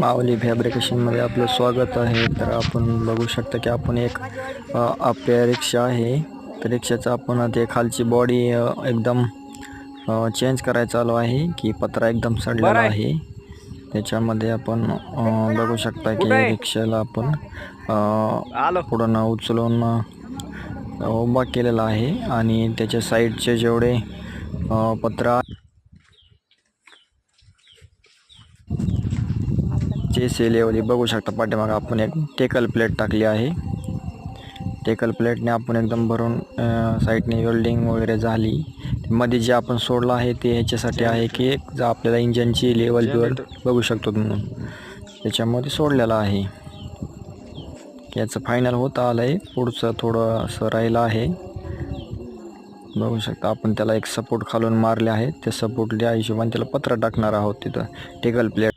माऊली फॅब्रिकेशनमध्ये आपलं स्वागत आहे. तर आपण बघू शकता की आपण एक आपल्या रिक्षा आहे. तर रिक्षाचं आपण ते खालची बॉडी एकदम चेंज करायचं चालू आहे की पत्रा एकदम सडलेला आहे. त्याच्यामध्ये आपण बघू शकता की रिक्षाला आपण पुढं उचलून उभा केलेला आहे. आणि त्याच्या साईडचे जेवढे पत्रा चे लेवली बघू शकता पाठीमागं आपण एक टेकल प्लेट टाकली आहे. टेकल प्लेटने आपण एकदम भरून साईडने वेल्डिंग वगैरे झाली. मध्ये जे आपण सोडलं आहे ते ह्याच्यासाठी आहे की एक जर आपल्याला इंजनची लेवल बिवल बघू शकतो म्हणून त्याच्यामध्ये सोडलेलं आहे. याचं फायनल होत आलं आहे पुढचं थोडं असं राहिलं आहे. बघू शकता आपण त्याला एक सपोर्ट खालून मारले आहे. त्या सपोर्टच्या हिशोबाने त्याला पत्र टाकणार आहोत तिथं. टेकल प्लेट